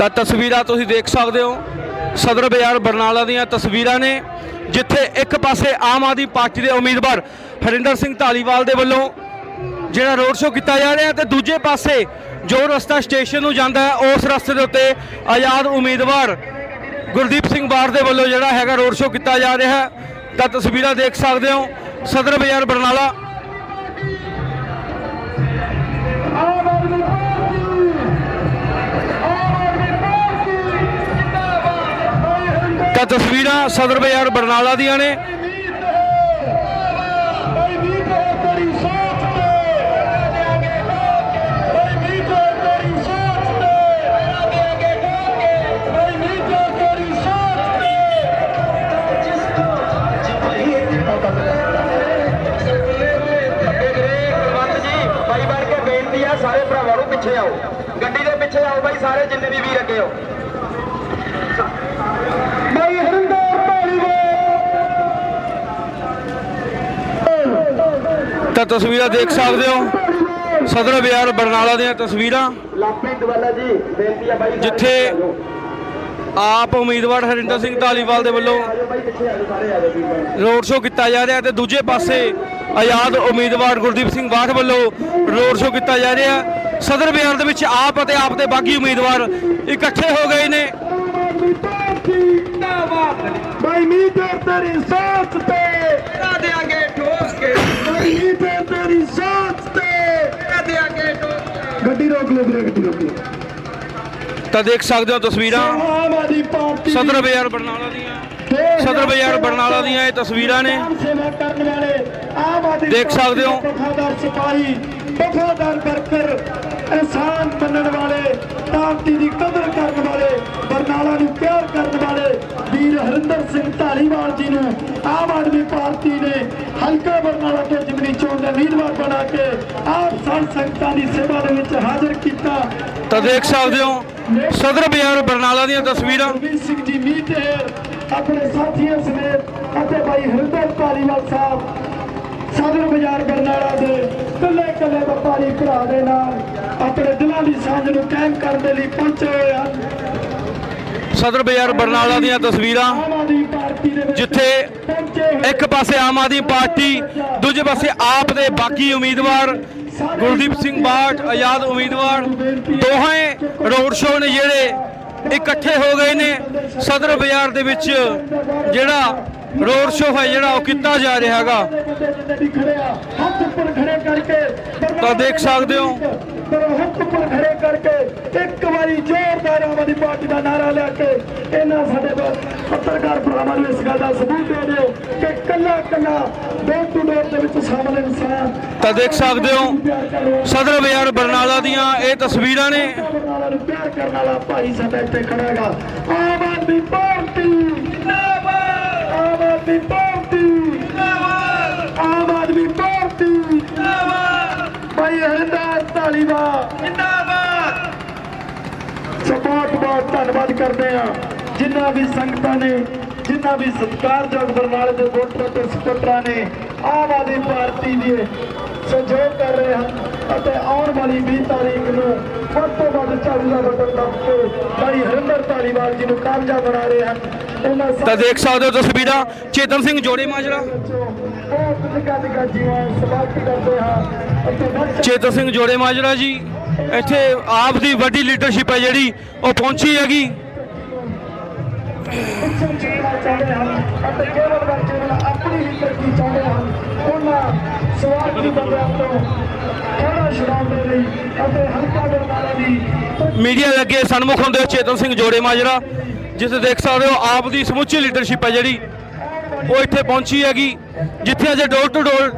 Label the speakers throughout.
Speaker 1: ਤਾਂ ਤਸਵੀਰਾਂ ਤੁਸੀਂ ਦੇਖ ਸਕਦੇ ਹੋ। ਸਦਰ ਬਾਜ਼ਾਰ ਬਰਨਾਲਾ ਦੀਆਂ ਤਸਵੀਰਾਂ ਨੇ, ਜਿੱਥੇ ਇੱਕ ਪਾਸੇ ਆਮ ਆਦਮੀ ਪਾਰਟੀ ਦੇ ਉਮੀਦਵਾਰ ਹਰਿੰਦਰ ਸਿੰਘ ਢਾਲੀਵਾਲ ਦੇ ਵੱਲੋਂ ਜਿਹੜਾ ਰੋਡ ਸ਼ੋਅ ਕੀਤਾ ਜਾ ਰਿਹਾ ਤੇ ਦੂਜੇ ਪਾਸੇ ਜੋ ਰਸਤਾ ਸਟੇਸ਼ਨ ਨੂੰ ਜਾਂਦਾ ਹੈ, ਉਸ ਰਸਤੇ ਦੇ ਉੱਤੇ ਆਜ਼ਾਦ ਉਮੀਦਵਾਰ ਗੁਰਦੀਪ ਸਿੰਘ ਬਾੜ ਦੇ ਵੱਲੋਂ ਜਿਹੜਾ ਹੈਗਾ ਰੋਡ ਸ਼ੋਅ ਕੀਤਾ ਜਾ ਰਿਹਾ ਤਾਂ ਤਸਵੀਰਾਂ ਦੇਖ ਸਕਦੇ ਹੋ। ਸਦਰ ਬਾਜ਼ਾਰ ਬਰਨਾਲਾ ਤਾਂ ਤਸਵੀਰਾਂ ਸਦਰ ਬਾਜ਼ਾਰ ਬਰਨਾਲਾ ਦੀਆਂ ਨੇ।
Speaker 2: ਮੀਤ ਹੈ ਭਾਈ
Speaker 3: ਬਣ ਕੇ ਬੇਨਤੀ ਆ, ਸਾਰੇ ਭਰਾਵਾਂ ਨੂੰ ਪਿੱਛੇ ਆਓ। ਗੱਡੀ ਦੇ ਪਿੱਛੇ ਆਓ ਬਾਈ, ਸਾਰੇ ਜਿੰਨੇ ਵੀ ਵੀਰ ਅੱਗੇ ਹੋ
Speaker 2: ਭਾਈ ਹਰਿੰਦਰ ਧਾਲੀਵਾਲ
Speaker 1: ਤਾਂ ਤਸਵੀਰਾਂ ਦੇਖ ਸਕਦੇ ਹੋ। ਸਦਰ ਬਾਜ਼ਾਰ ਬਰਨਾਲਾ ਦੀਆਂ ਤਸਵੀਰਾਂ।
Speaker 3: ਲਾਪੀ ਦਵਾਲਾ ਜੀ ਬੇਨਤੀ ਆ ਬਾਈ ਸਾਰੇ
Speaker 1: ਜਿੱਥੇ ਆਪ ਉਮੀਦਵਾਰ ਹਰਿੰਦਰ ਸਿੰਘ ਢਾਲੀਵਾਲ ਦੇ ਵੱਲੋਂ ਰੋਡ ਸ਼ੋਅ ਕੀਤਾ ਜਾ ਰਿਹਾ ਤੇ ਦੂਜੇ ਪਾਸੇ ਆਜ਼ਾਦ ਉਮੀਦਵਾਰ ਗੁਰਦੀਪ ਸਿੰਘ ਬਾਠ ਵੱਲੋਂ ਰੋਡ ਸ਼ੋਅ ਕੀਤਾ ਜਾ ਰਿਹਾ। ਸਦਰ ਬਾਜ਼ਾਰ ਦੇ ਵਿੱਚ ਆਪ ਅਤੇ ਆਪ ਦੇ ਬਾਗੀ ਉਮੀਦਵਾਰ ਇਕੱਠੇ ਹੋ ਗਏ ਨੇ।
Speaker 2: ਭਾਈ ਮੀਤ ਹੈ ਤੇਰੀ ਸੋਚ ਤੇ।
Speaker 3: ਕਰਾ ਦੇਾਂਗੇ ਠੋਕ ਕੇ
Speaker 2: ਭਾਈ ਮੀਤ ਹੈ ਤੇਰੀ ਸੋਚ ਤੇ ਗੱਡੀ ਰੋਕ ਲਓ ਵੀਰੇ ਗੱਡੀ ਰੋਕ ਲਓ।
Speaker 1: ਤਾਂ ਦੇਖ ਸਕਦੇ ਹੋ ਤਸਵੀਰਾਂ।
Speaker 2: ਆਮ ਆਦਮੀ ਪਾਰਟੀ
Speaker 1: ਸਦਰ ਬਾਜ਼ਾਰ ਬਰਨਾਲਾ ਦੀਆਂ। ਸਦਰ ਬਾਜ਼ਾਰ ਬਰਨਾਲਾ ਦੀਆਂ ਇਹ ਤਸਵੀਰਾਂ ਨੇ।
Speaker 2: ਸੇਵਾ ਕਰਨ ਵਾਲੇ ਆਮ ਆਦਮੀ
Speaker 1: ਦੇਖ ਸਕਦੇ ਹੋ।
Speaker 2: ਵਫਾਦਾਰ ਸਿਪਾਹੀ ਵਫਾਦਾਰ ਵਰਕਰ ਇਨਸਾਨ ਮੰਨਣ ਵਾਲੇ ਪਾਰਟੀ ਦੀ ਕਦਰ ਕਰਨ ਵਾਲੇ ਬਰਨਾਲਾ ਨੂੰ ਪਿਆਰ ਕਰਨ ਵਾਲੇ ਵੀਰ ਹਰਿੰਦਰ ਸਿੰਘ ਢਾਲੀਵਾਲ ਜੀ ਨੂੰ ਆਮ ਆਦਮੀ ਪਾਰਟੀ ਨੇ ਹਲਕਾ ਬਰਨਾਲਾ ਤੋਂ ਜਿਮਨੀ ਚੋਣ ਦਾ ਉਮੀਦਵਾਰ ਬਣਾ ਕੇ ਆਪ ਸਾਧ ਸੰਗਤਾਂ ਦੀ ਸੇਵਾ ਦੇ ਵਿੱਚ ਹਾਜ਼ਰ ਕੀਤਾ।
Speaker 1: ਤਾਂ ਦੇਖ ਸਕਦੇ ਹੋ ਸਦਰ ਬਾਜ਼ਾਰ ਬਰਨਾਲਾ ਦੀਆਂ ਤਸਵੀਰਾਂ।
Speaker 2: ਰਵੀ ਸਿੰਘ ਜੀ ਮੀਤ ਹੈ ਆਪਣੇ ਸਾਥੀਆਂ ਸਮੇਤ ਅਤੇ ਭਾਈ ਹਰਿੰਦਰ ਧਾਲੀਵਾਲ ਸਾਹਿਬ ਸਦਰ ਬਾਜ਼ਾਰ ਬਰਨਾਲਾ ਦੇ ਕੱਲੇ ਕੱਲੇ ਵਪਾਰੀ ਭਰਾ ਦੇ ਨਾਲ ਆਪਣੇ ਦਿਲਾਂ ਦੀ ਸਾਂਝ ਨੂੰ ਕਾਇਮ ਕਰਨ ਦੇ ਲਈ ਪਹੁੰਚੇ
Speaker 1: ਸਦਰ ਬਾਜ਼ਾਰ ਬਰਨਾਲਾ ਦੀਆਂ ਤਸਵੀਰਾਂ, ਜਿੱਥੇ ਇੱਕ ਪਾਸੇ ਆਮ ਆਦਮੀ ਪਾਰਟੀ, ਦੂਜੇ ਪਾਸੇ ਆਪ ਦੇ ਬਾਕੀ ਉਮੀਦਵਾਰ, ਗੁਰਦੀਪ ਸਿੰਘ ਬਾਠ, ਆਜ਼ਾਦ ਉਮੀਦਵਾਰ, ਦੋਹਾਂ ਰੋਡ ਸ਼ੋਅ ਨੇ ਜਿਹੜੇ ਇਕੱਠੇ ਹੋ ਗਏ ਨੇ ਸਦਰ ਬਾਜ਼ਾਰ ਦੇ ਵਿੱਚ, ਜਿਹੜਾ ਰੋਡ ਸ਼ੋਅ ਹੈ, ਜਿਹੜਾ ਉਹ ਕੀਤਾ ਜਾ ਰਿਹਾ ਹੈਗਾ ਤਾਂ ਦੇਖ ਸਕਦੇ ਹੋ।
Speaker 2: ਪਰ ਖੜੇ ਕਰਕੇ ਇੱਕ ਵਾਰੀ ਜ਼ੋਰਦਾਰ ਆਮ ਆਦਮੀ ਪਾਰਟੀ ਦਾ ਨਾਰਾ ਲਿਆ ਕੇ ਇਹਨਾਂ ਸਾਡੇ ਪੱਤਰਕਾਰ ਭਰਾਵਾਂ ਨੂੰ ਇਸ ਗੱਲ ਦਾ ਸਬੂਤ ਦੇ ਦਿਓ ਕਿ ਕੱਲਾ ਕੱਲਾ ਡੋਰ ਟੂ ਡੋਰ ਦੇ ਵਿੱਚ ਸ਼ਾਮਲ ਇਨਸਾਨ
Speaker 1: ਤਾਂ ਦੇਖ ਸਕਦੇ ਹੋ ਸਦਰ ਬਾਜ਼ਾਰ ਬਰਨਾਲਾ ਦੀਆਂ ਇਹ ਤਸਵੀਰਾਂ ਨੇ।
Speaker 2: ਬਰਨਾਲਾ ਨੂੰ ਪਿਆਰ ਕਰਨ ਵਾਲਾ ਭਾਈ ਸਾਡਾ ਇੱਥੇ ਖੜਾ ਹੈਗਾ। ਆਮ ਆਦਮੀ ਪਾਰਟੀ ਜਿੰਦਾਬਾਦ! ਆਮ ਆਦਮੀ ਪਾਰਟੀ ਜਿੰਦਾਬਾਦ ਆਮ ਆਦਮੀ ਪਾਰਟੀ ਜਿੰਦਾਬਾਦ ਭਾਈ ਹਰਿੰਦਰ ਧਾਲੀਵਾਲ ਜਿੰਦਾਬਾਦ ਸੋ ਬਹੁਤ ਧੰਨਵਾਦ ਕਰਦੇ ਆ ਜਿਨ੍ਹਾਂ ਵੀ ਸੰਗਤਾਂ ਨੇ ਜਿਨ੍ਹਾਂ ਵੀ ਸਤਿਕਾਰਯੋਗ ਬਰਨਾਲੇ ਦੇ ਵੋਟਰਾਂ ਤੇ ਸਪੋਰਟਰਾਂ ਨੇ ਆਮ ਆਦਮੀ ਪਾਰਟੀ ਦੇ ਸਹਿਯੋਗ ਕਰ ਰਹੇ ਹਨ ਅਤੇ ਆਉਣ ਵਾਲੀ 20 ਤਾਰੀਖ ਨੂੰ ਵੱਧ ਤੋਂ ਵੱਧ ਝਾੜੂ ਦਾ ਬਟਨ ਦੱਬ ਕੇ ਭਾਈ ਹਰਿੰਦਰ ਧਾਲੀਵਾਲ ਜੀ ਨੂੰ ਕਾਮਯਾਬ ਬਣਾ ਰਹੇ ਹਨ।
Speaker 1: ਤਾਂ ਦੇਖ ਸਕਦੇ ਹੋ ਤਸਵੀਰਾਂ ਚੇਤਨ ਸਿੰਘ ਜੋੜੇ ਮਾਜਰਾ।
Speaker 2: ਬਹੁਤ ਨਿੱਘਾ ਨਿੱਘਾ ਜੀਵਨ ਸਵਾਗਤ ਕਰਦੇ ਹਾਂ।
Speaker 1: ਚੇਤਨ ਸਿੰਘ ਜੋੜੇ ਮਾਜਰਾ ਜੀ। ਇੱਥੇ ਆਪ ਦੀ ਵੱਡੀ ਲੀਡਰਸ਼ਿਪ ਹੈ ਜਿਹੜੀ, ਉਹ ਪਹੁੰਚੀ ਹੈਗੀ।
Speaker 2: ਪਿੱਛੇ ਦੇ ਲਈ ਅਤੇ ਹਲਕਾ ਬਰਨਾਲਾ
Speaker 1: ਮੀਡੀਆ ਲੱਗੇ ਸਨਮੁਖ ਹੁੰਦੇ ਚੇਤਨ ਸਿੰਘ ਜੋੜੇ ਮਾਜਰਾ, ਜਿਸ ਦੇਖ ਸਕਦੇ ਹੋ ਆਪ ਦੀ ਸਮੁੱਚੀ ਲੀਡਰਸ਼ਿਪ ਹੈ ਜਿਹੜੀ, ਉਹ ਇੱਥੇ ਪਹੁੰਚੀ ਹੈਗੀ, ਜਿੱਥੇ ਅਜੇ ਡੋਰ ਟੂ ਡੋਰ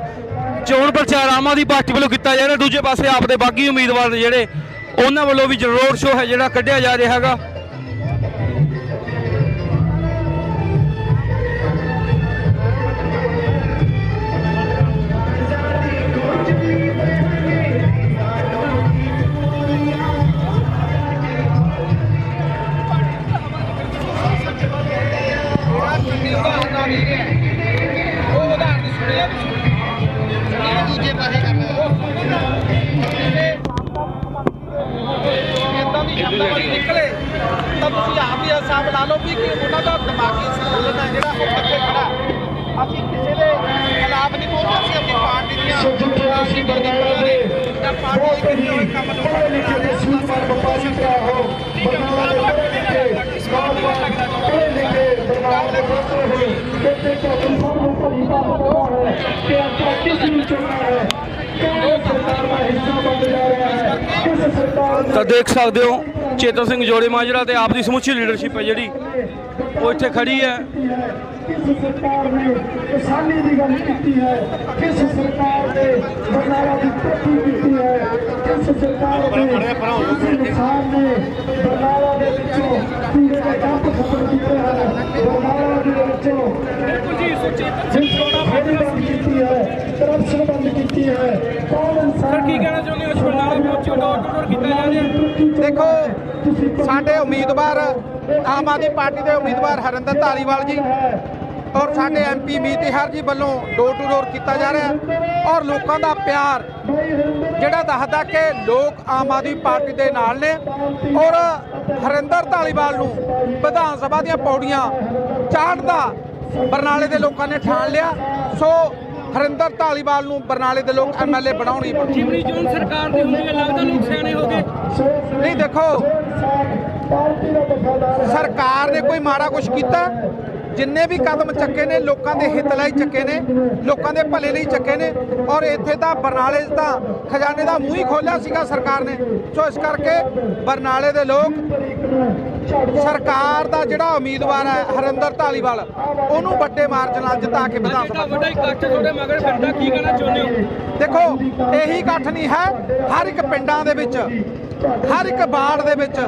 Speaker 1: ਚੋਣ ਪ੍ਰਚਾਰ ਆਮ ਆਦਮੀ ਪਾਰਟੀ ਵੱਲੋਂ ਕੀਤਾ ਜਾ ਰਿਹਾ। ਦੂਜੇ ਪਾਸੇ ਆਪ ਦੇ ਬਾਗੀ ਉਮੀਦਵਾਰ ਨੇ ਜਿਹੜੇ, ਉਹਨਾਂ ਵੱਲੋਂ ਵੀ ਰੋਡ ਸ਼ੋਅ ਹੈ ਜਿਹੜਾ ਕੱਢਿਆ ਜਾ ਰਿਹਾ ਹੈਗਾ।
Speaker 2: ਆਪਾਂ ਕਿਸ ਨੂੰ ਚੁਣਨਾ ਹੈ ਕਿਹੜੀ ਸਰਕਾਰ ਦਾ ਹਿੱਸਾ ਬਣ ਜਾ ਰਿਹਾ ਹੈ ਕਿਸ ਸਰਕਾਰ
Speaker 1: ਤਾਂ ਦੇਖ ਸਕਦੇ ਹੋ, ਚੇਤਨ ਸਿੰਘ ਜੋੜੇ ਮਾਜਰਾ ਤੇ ਆਪ ਦੀ ਸਮੁੱਚੀ ਲੀਡਰਸ਼ਿਪ ਹੈ ਜਿਹੜੀ। ਉਹ ਇੱਥੇ ਖੜੀ ਹੈ।
Speaker 2: ਕਿਸ ਸਰਕਾਰ ਨੇ ਕਿਸਾਨੀ ਦੀ ਗੱਲ ਕੀਤੀ ਹੈ? ਕਿਸ ਸਰਕਾਰ ਨੇ ਬਰਨਾਲਾ ਦੀ ਤਰੱਕੀ ਕੀਤੀ ਹੈ? ਕਿਸ ਸਰਕਾਰ ਨੇ ਕਿਸੇ ਕਿਸਾਨ ਨੇ ਬਰਨਾਲਾ ਦੇ ਵਿੱਚੋਂ ਪੂਰੇ ਦੇ ਕੰਮ ਖਤਮ ਕੀਤੇ ਹਨ? ਬਰਨਾਲਾ ਦੇ ਵਿੱਚੋਂ ਬਿਲਕੁਲ ਬੰਦ ਕੀਤੀ ਹੈ ਕਰਪਸ਼ਨ ਬੰਦ ਕੀਤੀ ਹੈ। ਕੌਣ ਇਨਸਾਨ
Speaker 1: ਕੀ ਕਹਿਣਾ ਚਾਹੁੰਦੇ ਹੋ? ਅੱਜ ਬਰਨਾਲਾ ਪਹੁੰਚੋ ਡੋਰ ਟੂ ਡੋਰ ਕੀਤਾ ਜਾ ਰਿਹਾ।
Speaker 4: ਦੇਖੋ ਸਾਡੇ ਉਮੀਦਵਾਰ ਆਮ ਆਦਮੀ ਪਾਰਟੀ ਦੇ ਉਮੀਦਵਾਰ ਹਰਿੰਦਰ ਧਾਲੀਵਾਲ ਜੀ ਔਰ ਸਾਡੇ ਐਮਪੀ ਮੀਤਿਹਰ ਜੀ ਵੱਲੋਂ ਡੋਰ ਟੂ ਡੋਰ ਕੀਤਾ ਜਾ ਰਿਹਾ ਹੈ ਔਰ ਲੋਕਾਂ ਦਾ ਪਿਆਰ ਜਿਹੜਾ ਦੱਸਦਾ ਕਿ ਲੋਕ ਆਮ ਆਦਮੀ ਪਾਰਟੀ ਦੇ ਨਾਲ ਨੇ ਔਰ ਹਰਿੰਦਰ ਧਾਲੀਵਾਲ ਨੂੰ ਵਿਧਾਨ ਸਭਾ ਦੀਆਂ ਪੌੜੀਆਂ ਚਾੜ੍ਹਨ ਦਾ ਬਰਨਾਲੇ ਦੇ ਲੋਕਾਂ ਨੇ ਠਾਣ ਲਿਆ। ਸੋ ਹਰਿੰਦਰ ਧਾਲੀਵਾਲ ਨੂੰ ਬਰਨਾਲੇ ਦੇ ਲੋਕ ਐਮਐਲਏ ਬਣਾਉਣ ਹੀ ਬਣਾਉਣ
Speaker 1: ਜਿਮਨੀ ਜੋਨ ਸਰਕਾਰ ਦੀ ਹੁੰਦੀ ਹੈ ਲੱਗਦਾ ਲੋਕ ਸਿਆਣੇ ਹੋ ਗਏ।
Speaker 4: ਨਹੀਂ ਦੇਖੋ
Speaker 2: ਦਾ
Speaker 4: ਸਰਕਾਰ ਨੇ ਕੋਈ ਮਾੜਾ ਕੁਝ ਕੀਤਾ। ਜਿੰਨੇ ਵੀ ਕਦਮ ਚੱਕੇ ਨੇ ਲੋਕਾਂ ਦੇ ਹਿੱਤ ਲਈ ਚੱਕੇ ਨੇ ਲੋਕਾਂ ਦੇ ਭਲੇ ਲਈ ਚੱਕੇ ਨੇ। ਔਰ ਇੱਥੇ ਤਾਂ ਬਰਨਾਲੇ ਤਾਂ ਖਜ਼ਾਨੇ ਦਾ ਮੂੰਹ ਹੀ ਖੋਲਿਆ ਸੀਗਾ ਸਰਕਾਰ ਨੇ। ਸੋ ਇਸ ਕਰਕੇ ਬਰਨਾਲੇ ਦੇ ਲੋਕ ਸਰਕਾਰ ਦਾ ਜਿਹੜਾ ਉਮੀਦਵਾਰ ਹੈ ਹਰਿੰਦਰ ਧਾਲੀਵਾਲ ਉਹਨੂੰ ਵੱਡੇ ਮਾਰਜਨ ਨਾਲ ਜਿਤਾ ਕੇ ਵਿਧਾਨ ਸਭਾ
Speaker 1: ਵੱਡਾ ਇਕੱਠ ਤੁਹਾਡੇ ਮਗਰ ਫਿਰਦਾ ਕੀ ਕਹਿਣਾ ਚਾਹੁੰਦੇ ਹੋ?
Speaker 4: ਦੇਖੋ ਇਹੀ ਇਕੱਠ ਨਹੀਂ ਹੈ ਹਰ ਇੱਕ ਪਿੰਡਾਂ ਦੇ ਵਿੱਚ ਹਰ ਇੱਕ ਵਾਰਡ ਦੇ ਵਿੱਚ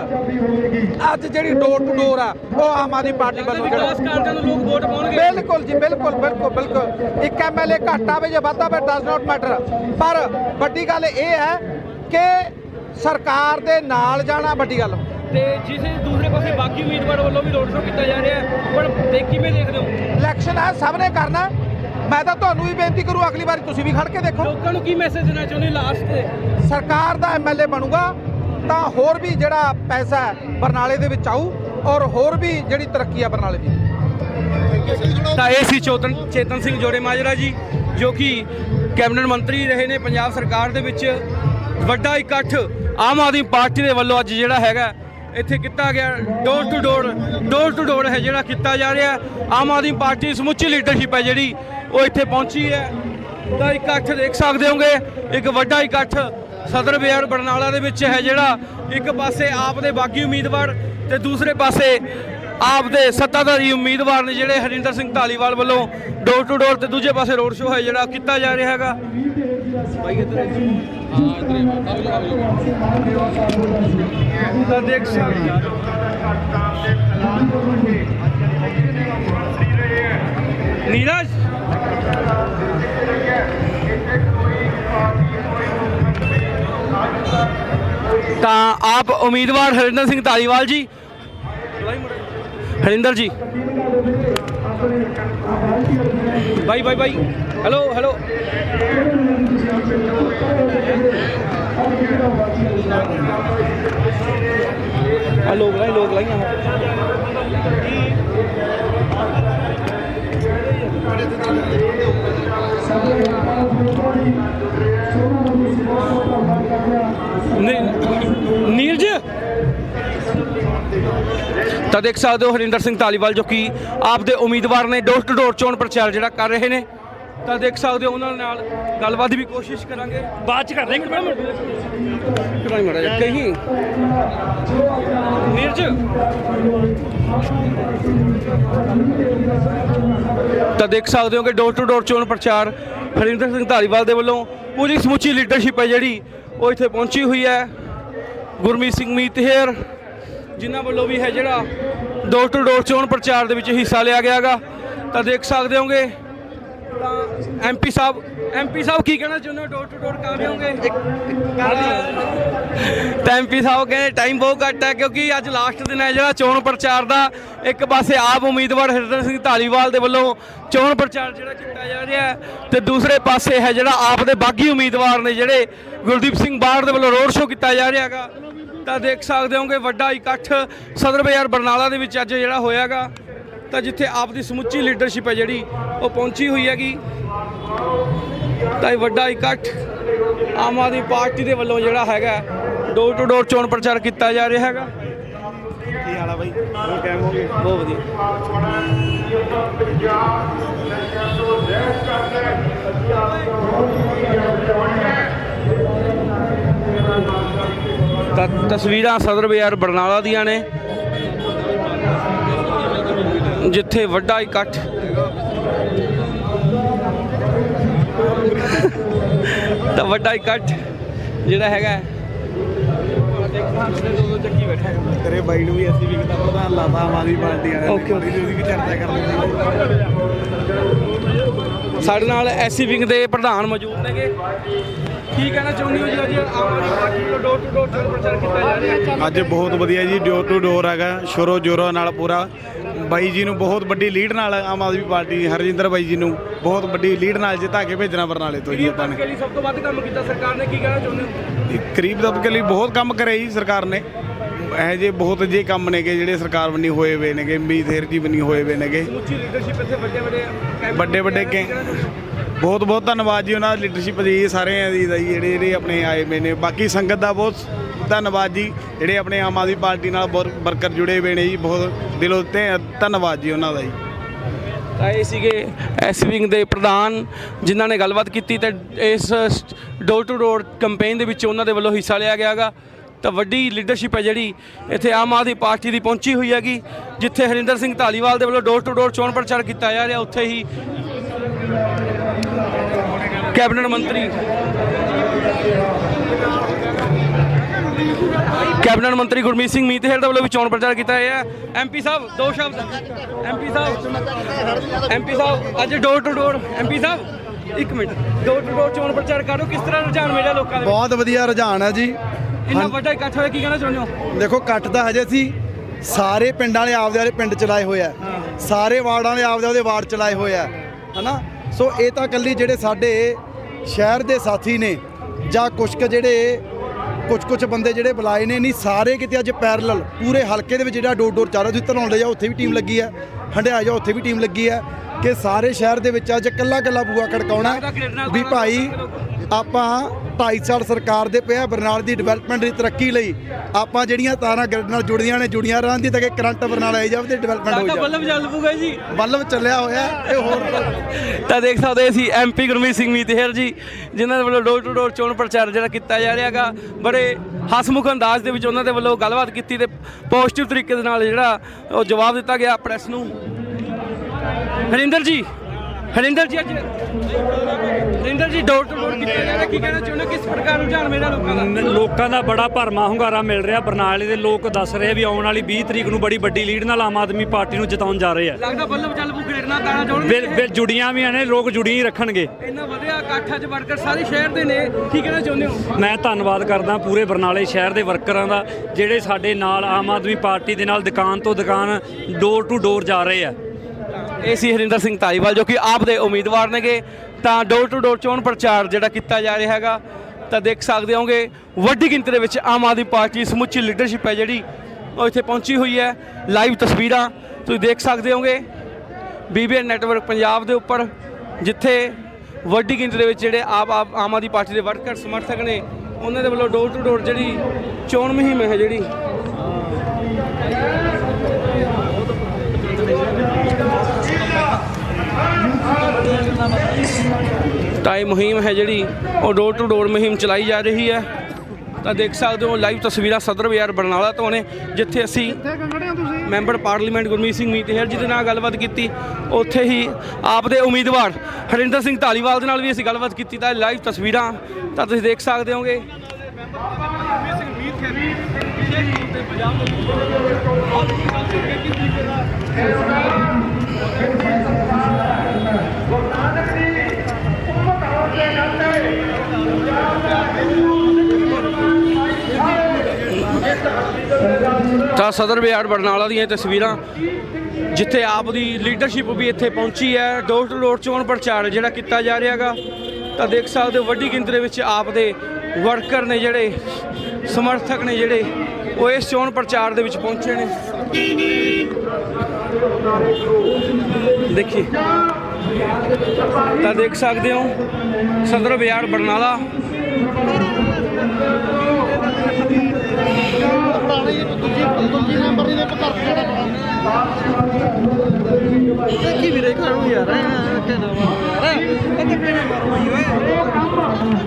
Speaker 4: ਅੱਜ ਜਿਹੜੀ ਡੋਰ ਟੂ ਡੋਰ ਆ ਉਹ ਆਮ ਆਦਮੀ ਪਾਰਟੀ ਵੱਲੋਂ ਜਿਹੜਾ
Speaker 1: ਵਿਕਾਸ ਕਾਰਜਾਂ ਨੂੰ ਲੋਕ ਵੋਟ ਪਾਉਣਗੇ।
Speaker 4: ਬਿਲਕੁਲ ਜੀ ਬਿਲਕੁਲ ਬਿਲਕੁਲ ਬਿਲਕੁਲ। ਇੱਕ ਐਮਐਲਏ ਘੱਟ ਆਵੇ ਜਾਂ ਵੱਧ ਆਵੇ ਡਸ ਨਾਟ ਮੈਟਰ ਪਰ ਵੱਡੀ ਗੱਲ ਇਹ ਹੈ ਕਿ ਸਰਕਾਰ ਦੇ ਨਾਲ ਜਾਣਾ ਵੱਡੀ ਗੱਲ।
Speaker 1: ਤੇ ਜਿਸੇ ਦੂਸਰੇ ਪਾਸੇ ਬਾਕੀ ਉਮੀਦਵਾਰ ਵੱਲੋਂ ਵੀ ਰੋਡ ਸ਼ੋਅ ਕੀਤਾ ਜਾ ਰਿਹਾ ਹੈ ਪਰ ਦੇਖ ਕਿਵੇਂ ਦੇਖਦੇ ਹੋ?
Speaker 4: ਇਲੈਕਸ਼ਨ ਹੈ ਸਭ ਨੇ ਕਰਨਾ। ਮੈਂ ਤਾਂ ਤੁਹਾਨੂੰ ਵੀ ਬੇਨਤੀ ਕਰੂ ਅਗਲੀ ਵਾਰੀ ਤੁਸੀਂ ਵੀ ਖੜ ਕੇ ਦੇਖੋ।
Speaker 1: ਲੋਕਾਂ ਨੂੰ ਕੀ ਮੈਸੇਜ ਦੇਣਾ ਚਾਹੁੰਦੇ ਲਾਸਟ ਤੇ?
Speaker 4: ਸਰਕਾਰ ਦਾ ਐਮਐਲਏ ਬਣੂਗਾ ਤਾਂ ਹੋਰ ਵੀ ਜਿਹੜਾ ਪੈਸਾ ਹੈ ਬਰਨਾਲੇ ਦੇ ਵਿੱਚ ਆਊ ਔਰ ਹੋਰ ਵੀ ਜਿਹੜੀ ਤਰੱਕੀ ਆ ਬਰਨਾਲੇ ਦੀ।
Speaker 1: ਤਾਂ ਇਹ ਸੀ ਚੋਤਨ ਚੇਤਨ ਸਿੰਘ ਜੋੜੇ ਮਾਜਰਾ ਜੀ ਜੋ ਕਿ ਕੈਬਨਿਟ ਮੰਤਰੀ ਰਹੇ ਨੇ ਪੰਜਾਬ ਸਰਕਾਰ ਦੇ ਵਿੱਚ। ਵੱਡਾ ਇਕੱਠ ਆਮ ਆਦਮੀ ਪਾਰਟੀ ਦੇ ਵੱਲੋਂ ਅੱਜ ਜਿਹੜਾ ਹੈਗਾ ਇੱਥੇ ਕੀਤਾ ਗਿਆ ਡੋਰ ਟੂ ਡੋਰ ਡੋਰ ਟੂ ਡੋਰ ਹੈ ਜਿਹੜਾ ਕੀਤਾ ਜਾ ਰਿਹਾ, ਆਮ ਆਦਮੀ ਪਾਰਟੀ ਦੀ ਸਮੁੱਚੀ ਲੀਡਰਸ਼ਿਪ ਹੈ ਜਿਹੜੀ, ਉਹ ਇੱਥੇ ਪਹੁੰਚੀ ਹੈ। ਤਾਂ ਇਕੱਠ ਦੇਖ ਸਕਦੇ ਹੋਗੇ, ਇੱਕ ਵੱਡਾ ਇਕੱਠ ਸਦਰ ਬਿਆਰ ਬਰਨਾਲਾ ਦੇ ਵਿੱਚ ਹੈ ਜਿਹੜਾ, ਇੱਕ ਪਾਸੇ ਆਪ ਦੇ ਬਾਗੀ ਉਮੀਦਵਾਰ ਤੇ ਦੂਸਰੇ ਪਾਸੇ ਆਪ ਦੇ ਸੱਤਾਧਾਰੀ ਉਮੀਦਵਾਰ ਨੇ ਜਿਹੜੇ ਹਰਿੰਦਰ ਸਿੰਘ ਧਾਲੀਵਾਲ ਵੱਲੋਂ ਡੋਰ ਟੂ ਡੋਰ ਤੇ ਦੂਜੇ ਪਾਸੇ ਰੋਡ ਸ਼ੋਅ ਹੈ ਜਿਹੜਾ ਕੀਤਾ ਜਾ ਰਿਹਾ ਹੈਗਾ। ਤਾਂ ਦੇਖ ਸਕਦੇ ਨੀਰਜ। ਤਾਂ ਆਪ ਉਮੀਦਵਾਰ ਹਰਿੰਦਰ ਸਿੰਘ ਧਾਲੀਵਾਲ ਜੀ। ਹਰਿੰਦਰ ਜੀ। ਬਾਈ ਬਾਈ ਬਾਈ। ਹੈਲੋ ਹੈਲੋ ਆ ਲੋਕ ਲਾਈ ਲੋਕ ਲਾਈਆਂ। ਨੀ- ਨੀਰਜ ਤਾਂ ਦੇਖ ਸਕਦੇ ਹੋ ਹਰਿੰਦਰ ਸਿੰਘ ਧਾਲੀਵਾਲ ਜੋ ਕਿ ਆਪ ਦੇ ਉਮੀਦਵਾਰ ਨੇ ਡੋਰ ਟੂ ਡੋਰ ਚੋਣ ਪ੍ਰਚਾਰ ਜਿਹੜਾ ਕਰ ਰਹੇ ਨੇ। ਤਾਂ ਦੇਖ ਸਕਦੇ ਹੋ ਉਹਨਾਂ ਨਾਲ ਗੱਲਬਾਤ ਦੀ ਵੀ ਕੋਸ਼ਿਸ਼ ਕਰਾਂਗੇ। ਬਾਅਦ ਚ ਇੱਕ ਮਿੰਟ ਕਰਾਈ ਮੜਾ ਜਾ ਕਹੀਂ। ਨੀਰਜ। ਤਾਂ ਦੇਖ ਸਕਦੇ ਹੋ ਕਿ ਡੋਰ ਟੂ ਡੋਰ ਚੋਣ ਪ੍ਰਚਾਰ ਹਰਿੰਦਰ ਸਿੰਘ ਧਾਲੀਵਾਲ ਦੇ ਵੱਲੋਂ ਪੂਰੀ ਸਮੁੱਚੀ ਲੀਡਰਸ਼ਿਪ ਹੈ ਜਿਹੜੀ ਉਹ ਇੱਥੇ ਪਹੁੰਚੀ ਹੋਈ ਹੈ। ਗੁਰਮੀਤ ਸਿੰਘ ਮੀਤਹੇਰ ਜਿਨ੍ਹਾਂ ਵੱਲੋਂ ਵੀ ਹੈ ਜਿਹੜਾ ਡੋਰ ਟੂ ਡੋਰ ਚੋਣ ਪ੍ਰਚਾਰ ਦੇ ਵਿੱਚ ਹਿੱਸਾ ਲਿਆ ਗਿਆਗਾ। ਤਾਂ ਦੇਖ ਸਕਦੇ ਹੋਗੇ ਤਾਂ ਐਮਪੀ ਸਾਹਿਬ ਐਮਪੀ ਸਾਹਿਬ ਕੀ ਕਹਿਣਾ ਚਾਹੁੰਦੇ ਹੋ? ਡੋਰ ਟੂ ਡੋਰ ਕਰ ਰਹੇ ਹੋਗੇ? ਤਾਂ ਐਮਪੀ ਸਾਹਿਬ ਕਹਿੰਦੇ ਟਾਈਮ ਬਹੁਤ ਘੱਟ ਹੈ ਕਿਉਂਕਿ ਅੱਜ ਲਾਸਟ ਦਿਨ ਹੈ ਜਿਹੜਾ ਚੋਣ ਪ੍ਰਚਾਰ ਦਾ। ਇੱਕ ਪਾਸੇ ਆਪ ਉਮੀਦਵਾਰ ਹਰਿੰਦਰ ਸਿੰਘ ਧਾਲੀਵਾਲ ਦੇ ਵੱਲੋਂ ਚੋਣ ਪ੍ਰਚਾਰ ਜਿਹੜਾ ਕੀਤਾ ਜਾ ਰਿਹਾ ਹੈ ਤੇ ਦੂਸਰੇ ਪਾਸੇ ਹੈ ਜਿਹੜਾ ਆਪ ਦੇ ਬਾਗੀ ਉਮੀਦਵਾਰ ਨੇ ਜਿਹੜੇ ਗੁਰਦੀਪ ਸਿੰਘ ਬਾੜ ਦੇ ਵੱਲੋਂ ਰੋਡ ਸ਼ੋਅ ਕੀਤਾ ਜਾ ਰਿਹਾ ਹੈਗਾ। ਤਾਂ ਦੇਖ ਸਕਦੇ ਹੋਗੇ ਵੱਡਾ ਇਕੱਠ ਸਦਰ ਬਾਜ਼ਾਰ ਬਰਨਾਲਾ ਦੇ ਵਿੱਚ ਅੱਜ ਜਿਹੜਾ ਹੋਇਆਗਾ। ਤਾਂ ਜਿੱਥੇ ਆਪ ਦੀ ਸਮੁੱਚੀ ਲੀਡਰਸ਼ਿਪ ਹੈ ਜਿਹੜੀ, ਉਹ ਪਹੁੰਚੀ ਹੋਈ ਹੈਗੀ। ਤਾਂ ਇਹ ਵੱਡਾ ਇਕੱਠ ਆਮ ਆਦਮੀ ਪਾਰਟੀ ਦੇ ਵੱਲੋਂ ਜਿਹੜਾ ਹੈਗਾ ਡੋਰ ਟੂ ਡੋਰ ਚੋਣ ਪ੍ਰਚਾਰ ਕੀਤਾ ਜਾ ਰਿਹਾ ਹੈਗਾ।
Speaker 5: ਕੀ ਹਾਲ ਆ ਬਾਈ?
Speaker 1: ਬਹੁਤ ਵਧੀਆ। ਤਸਵੀਰਾਂ ਸਦਰ ਬਾਜ਼ਾਰ ਬਰਨਾਲਾ ਦੀਆਂ ਨੇ। ਜਿੱਥੇ ਵੱਡਾ ਇਕੱਠ। ਤਾਂ ਵੱਡਾ ਇਕੱਠ ਜਿਹੜਾ ਹੈਗਾ ਚੱਕੀ ਬੈਠਾ ਹੈ।
Speaker 5: ਤੇਰੇ ਬਾਈ ਨੂੰ ਵੀ ਅਸੀਂ ਵੀ ਕਿਤਾ ਪ੍ਰਧਾਨ ਲਾਤਾ ਆਮ ਆਦਮੀ ਪਾਰਟੀ ਵਾਲਿਆਂ ਨੇ।
Speaker 1: Okay, okay.
Speaker 5: ਉਹਦੀ ਵੀ ਚਰਚਾ ਕਰ ਲਈ
Speaker 1: ਸਾਡੇ ਨਾਲ ਐਸਸੀ ਵਿੰਗ ਦੇ ਪ੍ਰਧਾਨ ਮੌਜੂਦ ਨੇਗੇ। ਕੀ ਕਹਿਣਾ ਚਾਹੁੰਦੇ ਹੋ ਜੀ ਅੱਜ? ਆਮ ਆਦਮੀ ਪਾਰਟੀ ਵੱਲੋਂ ਡੋਰ ਟੂ ਡੋਰ ਚੋਣ ਪ੍ਰਚਾਰ ਕੀਤਾ ਜਾ ਰਿਹਾ ਹੈ।
Speaker 5: ਅੱਜ ਬਹੁਤ ਵਧੀਆ ਜੀ ਡੋਰ ਟੂ ਡੋਰ ਹੈਗਾ ਸ਼ੋਰੋ ਜੋਰੋ ਨਾਲ ਪੂਰਾ। ਬਾਈ ਜੀ ਨੂੰ ਬਹੁਤ ਵੱਡੀ ਲੀਡ ਨਾਲ ਆਮ ਆਦਮੀ ਪਾਰਟੀ ਹਰਜਿੰਦਰ ਬਾਈ ਜੀ ਨੂੰ ਬਹੁਤ ਵੱਡੀ ਲੀਡ ਨਾਲ ਜਿਤਾ ਕੇ ਭੇਜਣਾ ਬਰਨਾਲੇ ਤੋਂ ਜੀ ਆਪਾਂ ਨੇ।
Speaker 1: ਸਭ ਤੋਂ ਵੱਧ ਕੰਮ ਕੀਤਾ ਸਰਕਾਰ ਨੇ? ਕੀ ਕਹਿਣਾ ਚਾਹੁੰਦੇ ਹੋ?
Speaker 5: ਗਰੀਬ ਦਬਕੇ ਲਈ ਬਹੁਤ ਕੰਮ ਕਰੇ ਜੀ ਸਰਕਾਰ ਨੇ। ਇਹ ਜੇ ਬਹੁਤ ਜੇ ਕੰਮ ਨੇਗੇ ਜਿਹੜੇ ਸਰਕਾਰ ਬੰਨੀ ਹੋਏ ਹੋਏ ਨੇਗੇ ਮੀਥੇਰ ਜੀ ਬੰਨੀ ਹੋਏ ਹੋਏ ਨੇਗੇ।
Speaker 1: ਲੀਡਰਸ਼ਿਪ ਇੱਥੇ ਵੱਡੇ ਵੱਡੇ
Speaker 5: ਵੱਡੇ ਵੱਡੇ ਕੇ ਬਹੁਤ ਬਹੁਤ ਧੰਨਵਾਦ ਜੀ ਉਹਨਾਂ ਦੀ ਲੀਡਰਸ਼ਿਪ ਦੀ, ਸਾਰਿਆਂ ਦੀ ਦਾ ਜੀ, ਜਿਹੜੇ ਜਿਹੜੇ ਆਪਣੇ ਆਏ ਹੋਏ ਨੇ। ਬਾਕੀ ਸੰਗਤ ਦਾ ਬਹੁਤ ਧੰਨਵਾਦ ਜੀ, ਜਿਹੜੇ ਆਪਣੇ ਆਮ ਆਦਮੀ ਪਾਰਟੀ ਨਾਲ ਬਹੁਤ ਵਰਕਰ ਜੁੜੇ ਹੋਏ ਨੇ ਜੀ, ਬਹੁਤ ਦਿਲੋਂ ਤੇ ਧੰਨਵਾਦ ਜੀ ਉਹਨਾਂ ਦਾ ਜੀ।
Speaker 1: ਤਾਂ ਇਹ ਸੀਗੇ ਐਸ ਵਿੰਗ ਦੇ ਪ੍ਰਧਾਨ, ਜਿਨ੍ਹਾਂ ਨੇ ਗੱਲਬਾਤ ਕੀਤੀ ਤੇ ਇਸ ਡੋਰ ਟੂ ਡੋਰ ਕੈਂਪੇਨ ਦੇ ਵਿੱਚ ਉਹਨਾਂ ਦੇ ਵੱਲੋਂ ਹਿੱਸਾ ਲਿਆ ਗਿਆਗਾ ਤਾਂ ਵੱਡੀ ਲੀਡਰਸ਼ਿਪ ਹੈ ਜਿਹੜੀ, ਇੱਥੇ ਆਮ ਆਦਮੀ ਪਾਰਟੀ ਦੀ ਪਹੁੰਚੀ ਹੋਈ ਹੈਗੀ, ਜਿੱਥੇ ਹਰਿੰਦਰ ਸਿੰਘ ਧਾਲੀਵਾਲ ਦੇ ਵੱਲੋਂ ਡੋਰ ਟੂ ਡੋਰ ਚੋਣ ਪ੍ਰਚਾਰ ਕੀਤਾ ਜਾ ਰਿਹਾ, ਉੱਥੇ ਹੀ ਕੈਬਨਿਟ ਮੰਤਰੀ। ਕੈਬਨਿਟ ਮੰਤਰੀ ਗੁਰਮੀਤ ਸਿੰਘ ਮੀਤਹਿਰ ਦੇ ਵੱਲੋਂ ਵੀ ਚੋਣ ਪ੍ਰਚਾਰ ਕੀਤਾ ਹੈ ਐਮਪੀ ਸਾਹਿਬ ਦੋ ਸ਼ਬਦ। ਐਮਪੀ ਸਾਹਿਬ ਐਮਪੀ ਸਾਹਿਬ ਅੱਜ ਡੋਰ ਟੂ ਡੋਰ ਐਮਪੀ ਸਾਹਿਬ ਇੱਕ ਮਿੰਟ। ਡੋਰ ਟੂ ਡੋਰ ਚੋਣ ਪ੍ਰਚਾਰ ਕਰੋ। ਕਿਸ ਤਰ੍ਹਾਂ ਰੁਝਾਨ ਮਿਲਿਆ ਲੋਕਾਂ ਦੇ
Speaker 6: ਬਹੁਤ ਵਧੀਆ ਰੁਝਾਨ ਹੈ ਜੀ?
Speaker 1: ਇੰਨਾ ਵੱਡਾ ਇਕੱਠ ਹੋਇਆ ਕੀ ਕਹਿਣਾ ਚਾਹੁੰਦੇ ਹੋ?
Speaker 6: ਦੇਖੋ ਕੱਟ ਤਾਂ ਹਜੇ ਸੀ। ਸਾਰੇ ਪਿੰਡਾਂ ਵਾਲੇ ਆਪਦੇ ਵਾਲੇ ਪਿੰਡ ਚਲਾਏ ਹੋਏ ਆ। ਸਾਰੇ ਵਾਰਡਾਂ ਵਾਲੇ ਆਪਦੇ ਆਪਦੇ ਵਾਰਡ ਚਲਾਏ ਹੋਏ ਆ। ਹਨਾ? ਸੋ ਇਹ ਤਾਂ ਕੱਲੀ ਜਿਹੜੇ ਸਾਡੇ ਸ਼ਹਿਰ ਦੇ ਸਾਥੀ ਨੇ ਜਾਂ ਕੁਛ ਕੁ ਜਿਹੜੇ ਕੁਝ ਕੁਝ ਬੰਦੇ ਜਿਹੜੇ ਬੁਲਾਏ ਨੇ ਨਹੀਂ ਸਾਰੇ ਕਿਤੇ ਅੱਜ ਪੈਰਲਲ ਪੂਰੇ ਹਲਕੇ ਦੇ ਵਿੱਚ ਜਿਹੜਾ ਡੋਰ ਡੋਰ ਚਾਰਾ ਤੁਸੀਂ ਧਨੌਲੇ ਜਾ ਉੱਥੇ ਵੀ ਟੀਮ ਲੱਗੀ ਹੈ ਹੰਡਿਆ ਜਾ ਉੱਥੇ ਵੀ ਟੀਮ ਲੱਗੀ ਹੈ ਕਿ ਸਾਰੇ ਸ਼ਹਿਰ ਦੇ ਵਿੱਚ ਅੱਜ ਕੱਲਾ ਕੱਲਾ ਬੂਆ ਖੜਕਾਉਣਾ ਵੀ ਭਾਈ ਆਪਾਂ 2.5 ਸਾਲ ਸਰਕਾਰ ਦੇ ਪਿਆ ਬਰਨਾਲ ਦੀ ਡਿਵੈਲਪਮੈਂਟ ਦੀ ਤਰੱਕੀ ਲਈ ਆਪਾਂ ਜਿਹੜੀਆਂ ਤਾਰਾਂ ਗ੍ਰਿਡ ਨਾਲ ਜੁੜੀਆਂ ਨੇ ਜੁੜੀਆਂ ਰਹਿੰਦੀ ਤਾਂ ਕਿ ਕਰੰਟ ਬਰਨਾਲ ਆਈ ਜਾਵੇ ਤੇ ਡਿਵੈਲਪਮੈਂਟ ਹੋ ਜਾਵੇ।
Speaker 1: ਬੱਲਬ ਚੱਲ ਪੂਗਾ ਜੀ।
Speaker 6: ਬੱਲਬ ਚੱਲਿਆ ਹੋਇਆ ਇਹ ਹੋਰ
Speaker 1: ਤਾਂ ਦੇਖ ਸਕਦੇ ਸੀ ਐਮਪੀ ਗੁਰਮੀਤ ਸਿੰਘ ਮੀਤਹਿਰ ਜੀ ਜਿਨ੍ਹਾਂ ਦੇ ਵੱਲੋਂ ਡੋਰ ਟੂ ਡੋਰ ਚੋਣ ਪ੍ਰਚਾਰ ਜਿਹੜਾ ਕੀਤਾ ਜਾ ਰਿਹਾਗਾ ਬੜੇ ਹਸਮੁਖ ਅੰਦਾਜ਼ ਦੇ ਵਿੱਚ ਉਹਨਾਂ ਦੇ ਵੱਲੋਂ ਗੱਲਬਾਤ ਕੀਤੀ ਤੇ ਪੋਜ਼ਿਟਿਵ ਤਰੀਕੇ ਦੇ ਨਾਲ ਜਿਹੜਾ ਉਹ ਜਵਾਬ ਦਿੱਤਾ ਗਿਆ ਪ੍ਰੈਸ ਨੂੰ। ਹਰਿੰਦਰ ਜੀ। ਹਰਿੰਦਰ ਜੀ ਅੱਜ ਹਰਿੰਦਰ ਜੀ ਡੋਰ ਟੂ ਡੋਰ ਕੀਤਾ ਜਾ ਰਿਹਾ ਕੀ ਕਹਿਣਾ ਚਾਹੁੰਦੇ? ਕਿਸ ਪ੍ਰਕਾਰ ਰੁਝਾਨ ਮੇਰਾ ਲੋਕਾਂ ਦਾ?
Speaker 7: ਲੋਕਾਂ ਦਾ ਬੜਾ ਭਰਮਾ ਹੁੰਗਾਰਾ ਮਿਲ ਰਿਹਾ। ਬਰਨਾਲੇ ਦੇ ਲੋਕ ਦੱਸ ਰਹੇ ਵੀ ਆਉਣ ਵਾਲੀ 20 ਤਰੀਕ ਨੂੰ ਬੜੀ ਵੱਡੀ ਲੀਡ ਨਾਲ ਆਮ ਆਦਮੀ ਪਾਰਟੀ ਨੂੰ ਜਿਤਾਉਣ ਜਾ ਰਹੇ ਆ।
Speaker 1: ਲੱਗਦਾ ਬੱਲਬ ਚੱਲ ਗ੍ਰੇਡਣਾ ਤਾਰਾਂ ਜੋੜਨ
Speaker 7: ਬਿਲ ਜੁੜੀਆਂ ਵੀ ਨੇ ਲੋਕ ਜੁੜੀਆਂ ਹੀ ਰੱਖਣਗੇ।
Speaker 1: ਇੰਨਾ ਵਧਿਆ ਇਕੱਠ ਅੱਜ ਵਰਕਰ ਸਾਰੇ ਸ਼ਹਿਰ ਦੇ ਨੇ। ਕੀ ਕਹਿਣਾ ਚਾਹੁੰਦੇ ਹੋ?
Speaker 7: ਮੈਂ ਧੰਨਵਾਦ ਕਰਦਾ ਪੂਰੇ ਬਰਨਾਲੇ ਸ਼ਹਿਰ ਦੇ ਵਰਕਰਾਂ ਦਾ ਜਿਹੜੇ ਸਾਡੇ ਨਾਲ ਆਮ ਆਦਮੀ ਪਾਰਟੀ ਦੇ ਨਾਲ ਦੁਕਾਨ ਤੋਂ ਦੁਕਾਨ ਡੋਰ ਟੂ ਡੋਰ ਜਾ ਰਹੇ ਆ।
Speaker 1: ਇਹ ਸੀ ਹਰਿੰਦਰ ਸਿੰਘ ਧਾਲੀਵਾਲ ਜੋ ਕਿ ਆਪ ਦੇ ਉਮੀਦਵਾਰ ਨੇਗੇ। ਤਾਂ ਡੋਰ ਟੂ ਡੋਰ ਚੋਣ ਪ੍ਰਚਾਰ ਜਿਹੜਾ ਕੀਤਾ ਜਾ ਰਿਹਾ ਹੈਗਾ, ਤਾਂ ਦੇਖ ਸਕਦੇ ਹੋਗੇ ਵੱਡੀ ਗਿਣਤੀ ਦੇ ਵਿੱਚ ਆਮ ਆਦਮੀ ਪਾਰਟੀ ਸਮੁੱਚੀ ਲੀਡਰਸ਼ਿਪ ਹੈ ਜਿਹੜੀ ਉਹ ਇੱਥੇ ਪਹੁੰਚੀ ਹੋਈ ਹੈ। ਲਾਈਵ ਤਸਵੀਰਾਂ ਤੁਸੀਂ ਦੇਖ ਸਕਦੇ ਹੋਗੇ ਬੀਬੀਐਨ ਨੈਟਵਰਕ ਪੰਜਾਬ ਦੇ ਉੱਪਰ, ਜਿੱਥੇ ਵੱਡੀ ਗਿਣਤੀ ਦੇ ਵਿੱਚ ਜਿਹੜੇ ਆਪ ਆਪ ਆਮ ਆਦਮੀ ਪਾਰਟੀ ਦੇ ਵਰਕਰ, ਸਮਰਥਕ ਨੇ, ਉਹਨਾਂ ਦੇ ਵੱਲੋਂ ਡੋਰ ਟੂ ਡੋਰ ਜਿਹੜੀ ਚੋਣ ਮੁਹਿੰਮ ਹੈ ਜਿਹੜੀ ਤਾਂ ਇਹ ਮੁਹਿੰਮ ਹੈ ਜਿਹੜੀ ਉਹ ਡੋਰ ਟੂ ਡੋਰ ਮੁਹਿੰਮ ਚਲਾਈ ਜਾ ਰਹੀ ਹੈ। ਤਾਂ ਦੇਖ ਸਕਦੇ ਹੋ ਲਾਈਵ ਤਸਵੀਰਾਂ ਸਦਰ ਬਾਜ਼ਾਰ ਬਰਨਾਲਾ ਤੋਂ ਨੇ, ਜਿੱਥੇ ਅਸੀਂ ਮੈਂਬਰ ਪਾਰਲੀਮੈਂਟ ਗੁਰਮੀਤ ਸਿੰਘ ਮੀਤਹਿਰ ਜੀ ਦੇ ਨਾਲ ਗੱਲਬਾਤ ਕੀਤੀ। ਉੱਥੇ ਹੀ ਆਪ ਦੇ ਉਮੀਦਵਾਰ ਹਰਿੰਦਰ ਸਿੰਘ ਧਾਲੀਵਾਲ ਦੇ ਨਾਲ ਵੀ ਅਸੀਂ ਗੱਲਬਾਤ ਕੀਤੀ, ਤਾਂ ਲਾਈਵ ਤਸਵੀਰਾਂ ਤਾਂ ਤੁਸੀਂ ਦੇਖ ਸਕਦੇ ਹੋਗੇ। ਤਾਂ ਸਦਰ ਬਾਜ਼ਾਰ ਬਰਨਾਲਾ ਦੀਆਂ ਇਹ ਤਸਵੀਰਾਂ, ਜਿੱਥੇ ਆਪ ਦੀ ਲੀਡਰਸ਼ਿਪ ਵੀ ਇੱਥੇ ਪਹੁੰਚੀ ਹੈ। ਡੋਰ ਟੂ ਡੋਰ ਚੋਣ ਪ੍ਰਚਾਰ ਜਿਹੜਾ ਕੀਤਾ ਜਾ ਰਿਹਾਗਾ ਤਾਂ ਦੇਖ ਸਕਦੇ ਹੋ ਵੱਡੀ ਗਿਣਤੀ ਦੇ ਵਿੱਚ ਆਪ ਦੇ ਵਰਕਰ ਨੇ ਜਿਹੜੇ, ਸਮਰਥਕ ਨੇ ਜਿਹੜੇ, ਉਹ ਇਸ ਚੋਣ ਪ੍ਰਚਾਰ ਦੇ ਵਿੱਚ ਪਹੁੰਚੇ ਨੇ। ਦੇਖੀ, ਤਾਂ ਦੇਖ ਸਕਦੇ ਹੋ, ਸਦਰ ਬਾਜ਼ਾਰ ਬਰਨਾਲਾ।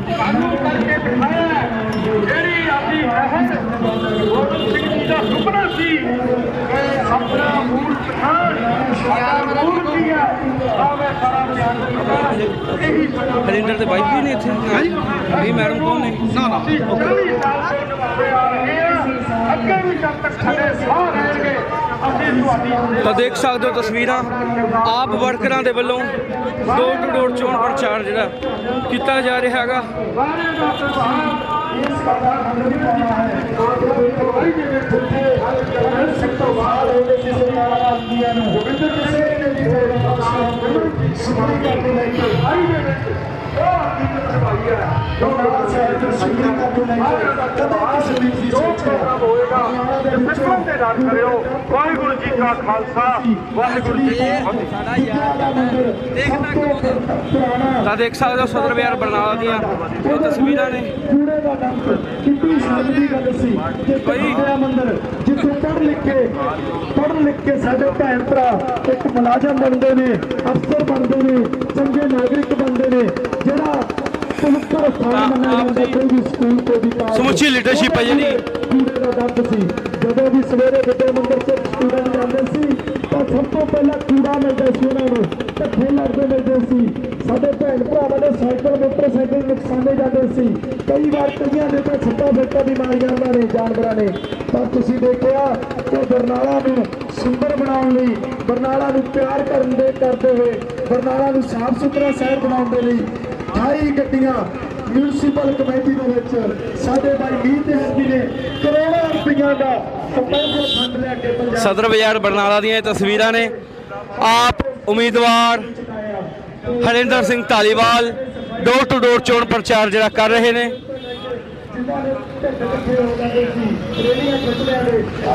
Speaker 2: ਸਾਨੂੰ ਕਰਕੇ ਦਿਖਾਇਆ। ਜਿਹੜੀ ਆਪਣੀ ਮਹਿਰ ਗੋਬਿੰਦ ਸਿੰਘ ਜੀ ਦਾ ਸੁਪਨਾ ਸੀ ਇਹ ਆਪਣਾ ਮੂਲ ਪਛਾਣ ਸਾਡਾ ਮੂਲ ਕੀ ਹੈ ਆਵੇ ਸਾਰਾ ਧਿਆਨ ਦਿੱਤਾ ਇਹੀ ਸਾਡਾ
Speaker 1: ਹਰਿੰਦਰ ਦੇ ਵਾਈਫ ਵੀ ਨੇ ਇੱਥੇ? ਇਹ ਮੈਡਮ ਕੌਣ ਨੇ?
Speaker 2: ਨਾ ਨਾ। ਅਸੀਂ 40 ਸਾਲ ਤੋਂ ਹਾਂ ਅੱਗੇ ਵੀ ਜਦ ਤੱਕ ਸਾਡੇ ਸਾਹ ਰਹਿਣਗੇ ਅਸੀਂ ਤੁਹਾਡੀ
Speaker 1: ਤਾਂ ਦੇਖ ਸਕਦੇ ਹੋ ਤਸਵੀਰਾਂ ਆਪ ਵਰਕਰਾਂ ਦੇ ਵੱਲੋਂ ਡੋਰ ਟੂ ਡੋਰ ਚੋਣ ਪ੍ਰਚਾਰ ਜਿਹੜਾ ਕੀਤਾ ਜਾ ਰਿਹਾ ਹੈਗਾ।
Speaker 2: ਕਰਦੇ ਆਈ ਦੇ ਵਿੱਚ। ਉਹ ਨਾਮ ਸਾਹਿਬ ਤੇ ਸੰਗਤ ਕਰਦੇ ਲੈ ਕੇ ਕਦੇ ਕਿਸੇ ਦੀ ਨਹੀਂ ਸੋਚਿਆ ਹੋਏਗਾ ਤੇ ਫਿਕਰਾਂ ਤੇ ਰਾਜ ਕਰਿਓ ਵਾਹਿਗੁਰੂ ਜੀ ਕਾ ਖਾਲਸਾ ਵਾਹਿਗੁਰੂ ਜੀ ਕੀ ਫਤਿਹ ਸਾਡਾ ਯਾਰ ਦੇਖਣਾ ਪੁਰਾਣਾ
Speaker 1: ਤਾਂ ਦੇਖ ਸਕਦੇ ਹੋ ਸਦਰ ਬਾਜ਼ਾਰ ਬਰਨਾਲਾ ਦੀਆਂ ਇਹ ਤਸਵੀਰਾਂ ਨੇ
Speaker 2: ਕੂੜੇ ਦਾ ਡੰਪ ਕਿੰਨੀ ਸ਼ਰਮ ਦੀ ਗੱਲ ਸੀ ਕਿ। ਪਿਆ ਮੰਦਰ ਜਿੱਥੇ ਪੜ੍ਹ ਲਿਖ ਕੇ ਪੜ੍ਹ ਲਿਖ ਕੇ ਸਾਡੇ ਭੈਣ ਭਰਾ ਇੱਕ ਮੁਲਾਜ਼ਮ ਬਣਦੇ ਨੇ ਅਫਸਰ ਬਣਦੇ ਨੇ ਚੰਗੇ ਨਾਗਰਿਕ ਬਣਦੇ ਨੇ ਜਿਹੜਾ
Speaker 1: ਸਮੁੱਚੀ leadership ਹੈ ਜਿਹੜੀ।
Speaker 2: ਕੂੜੇ ਦਾ ਡੰਪ ਸੀ ਜਦੋਂ ਵੀ ਸਵੇਰੇ ਵਿਦਿਆ ਮੰਦਰ ਚ ਸਟੂਡੈਂਟ ਜਾਂਦੇ ਸੀ ਤਾਂ ਸਭ ਤੋਂ ਪਹਿਲਾਂ ਕੂੜਾ ਮਿਲਦਾ ਸੀ ਉਹਨਾਂ ਨੂੰ ਧੱਕੇ ਲੱਗਦੇ ਮਿਲਦੇ ਸੀ ਸਾਡੇ ਭੈਣ ਭਰਾਵਾਂ ਦੇ ਸਾਈਕਲ ਮੋਟਰਸਾਈਕਲ ਨੁਕਸਾਨੇ ਜਾਂਦੇ ਸੀ ਕਈ ਵਾਰ ਕਈਆਂ ਦੇ ਤਾਂ ਛੱਟਾ ਫੇਟਾ ਵੀ ਮਾਰ ਜਾਂਦਾ ਨੇ ਜਾਨਵਰਾਂ ਨੇ ਤਾਂ ਤੁਸੀਂ ਦੇਖਿਆ ਕਿ ਬਰਨਾਲਾ ਨੂੰ ਸੁੰਦਰ ਬਣਾਉਣ ਲਈ ਬਰਨਾਲਾ ਨੂੰ ਪਿਆਰ ਕਰਨ ਦੇ ਕਰਦੇ ਹੋਏ ਬਰਨਾਲਾ ਨੂੰ ਸਾਫ਼ ਸੁਥਰਾ ਸ਼ਹਿਰ ਬਣਾਉਣ ਦੇ ਲਈ 28 ਗੱਡੀਆਂ ਮਿਊਨਿਸਪਲ ਕਮੇਟੀ ਦੇ ਵਿੱਚ ਸਾਡੇ ਭਾਈ ਮੀਤ ਜੀ ਨੇ ਕਰੋੜਾਂ ਰੁਪਈਆ ਦਾ ਸਪੈਸ਼ਲ ਫੰਡ ਲੈ ਕੇ ਪੰਜਾਬ
Speaker 1: ਸਦਰ ਬਾਜ਼ਾਰ ਬਰਨਾਲਾ ਦੀਆਂ ਇਹ ਤਸਵੀਰਾਂ ਨੇ। ਆਪ ਉਮੀਦਵਾਰ Harinder Singh Dhaliwal door to door ਚੋਣ ਪ੍ਰਚਾਰ ਜਿਹੜਾ ਕਰ ਰਹੇ ਨੇ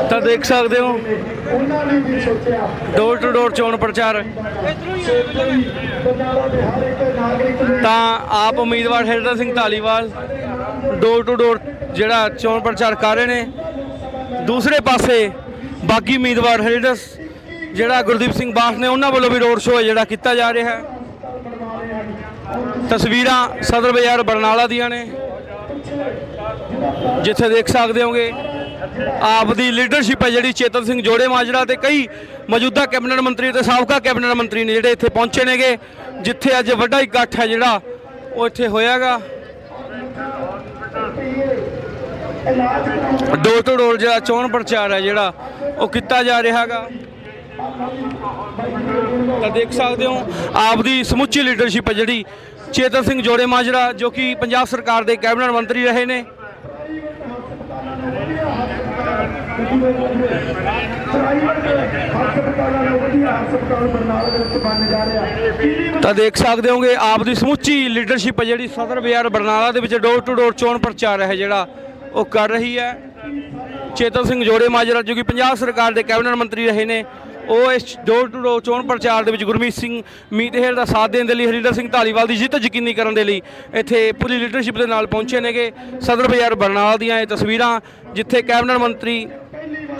Speaker 1: ਤਾਂ ਦੇਖ ਸਕਦੇ ਹੋ।
Speaker 2: ਉਹਨਾਂ ਨੇ ਵੀ ਸੋਚਿਆ
Speaker 1: ਡੋਰ ਟੂ ਡੋਰ ਚੋਣ ਪ੍ਰਚਾਰ। ਤਾਂ ਆਪ ਉਮੀਦਵਾਰ Harinder Singh Dhaliwal door to door ਜਿਹੜਾ ਚੋਣ ਪ੍ਰਚਾਰ ਕਰ ਰਹੇ ਨੇ। ਦੂਸਰੇ ਪਾਸੇ ਬਾਕੀ ਉਮੀਦਵਾਰ ਹਰਿੰਦਰ ਜਿਹੜਾ ਗੁਰਦੀਪ ਸਿੰਘ ਬਾਠ ਨੇ ਉਹਨਾਂ ਵੱਲੋਂ ਵੀ ਰੋਡ ਸ਼ੋਅ ਜਿਹੜਾ ਕੀਤਾ ਜਾ ਰਿਹਾ ਹੈ। ਤਸਵੀਰਾਂ ਸਦਰ ਬਾਜ਼ਾਰ ਬਰਨਾਲਾ ਦੀਆਂ ਨੇ। ਜਿੱਥੇ ਦੇਖ ਸਕਦੇ ਹੋਗੇ, ਆਪ ਦੀ ਲੀਡਰਸ਼ਿਪ ਹੈ ਜਿਹੜੀ ਚੇਤਨ ਸਿੰਘ ਜੋੜੇ ਮਾਜਰਾ ਤੇ ਕਈ ਮੌਜੂਦਾ ਕੈਬਨਿਟ ਮੰਤਰੀ ਤੇ ਸਾਬਕਾ ਕੈਬਨਿਟ ਮੰਤਰੀ ਨੇ ਜਿਹੜੇ ਇੱਥੇ ਪਹੁੰਚੇ ਨੇਗੇ, ਜਿੱਥੇ ਅੱਜ ਵੱਡਾ ਇਕੱਠ ਹੈ ਜਿਹੜਾ, ਉਹ ਇੱਥੇ ਹੋਇਆਗਾ।
Speaker 2: ਇਲਾਜ
Speaker 1: ਡੋਰ ਟੂ ਡੋਰ ਜਿਹੜਾ ਚੋਣ ਪ੍ਰਚਾਰ ਹੈ ਜਿਹੜਾ, ਉਹ ਕੀਤਾ ਜਾ ਰਿਹਾ ਹੈਗਾ ਤਾਂ ਦੇਖ ਸਕਦੇ ਹੋ, ਆਪ ਦੀ ਸਮੁੱਚੀ ਲੀਡਰਸ਼ਿਪ ਹੈ ਜਿਹੜੀ ਚੇਤਨ ਸਿੰਘ ਜੋੜੇ ਮਾਜਰਾ, ਜੋ ਕਿ ਪੰਜਾਬ ਸਰਕਾਰ ਦੇ ਕੈਬਨਿਟ ਮੰਤਰੀ ਰਹੇ ਨੇ
Speaker 2: ਪ੍ਰਾਈਵੇਟ ਹਸਪਤਾਲਾਂ ਨੂੰ ਵਧੀਆ ਹਸਪਤਾਲ ਬਰਨਾਲਾ ਦੇ ਵਿੱਚ ਬਣ ਜਾ ਰਿਹਾ ਕਿੰਨੀ
Speaker 1: ਤਾਂ ਦੇਖ ਸਕਦੇ ਹੋਗੇ, ਆਪ ਦੀ ਸਮੁੱਚੀ ਲੀਡਰਸ਼ਿਪ ਹੈ ਜਿਹੜੀ ਸਦਰ ਬਾਜ਼ਾਰ ਬਰਨਾਲਾ ਦੇ ਵਿੱਚ ਡੋਰ ਟੂ ਡੋਰ ਚੋਣ ਪ੍ਰਚਾਰ ਹੈ ਜਿਹੜਾ ਉਹ ਕਰ ਰਹੀ ਹੈ। ਚੇਤਨ ਸਿੰਘ ਜੋੜੇ ਮਾਜਰਾ ਜੋ ਕਿ ਪੰਜਾਬ ਸਰਕਾਰ ਦੇ ਕੈਬਨਿਟ ਮੰਤਰੀ ਰਹੇ ਨੇ, ਉਹ ਇਸ ਡੋਰ ਟੂ ਡੋਰ ਚੋਣ ਪ੍ਰਚਾਰ ਦੇ ਵਿੱਚ ਗੁਰਮੀਤ ਸਿੰਘ ਮੀਤਹਿਰ ਦਾ ਸਾਥ ਦੇਣ ਦੇ ਲਈ, ਹਰਿੰਦਰ ਸਿੰਘ ਧਾਲੀਵਾਲ ਦੀ ਜਿੱਤ ਯਕੀਨੀ ਕਰਨ ਦੇ ਲਈ ਇੱਥੇ ਪੂਰੀ ਲੀਡਰਸ਼ਿਪ ਦੇ ਨਾਲ ਪਹੁੰਚੇ ਨੇਗੇ। ਸਦਰ ਬਾਜ਼ਾਰ ਬਰਨਾਲਾ ਦੀਆਂ ਇਹ ਤਸਵੀਰਾਂ, ਜਿੱਥੇ ਕੈਬਨਿਟ ਮੰਤਰੀ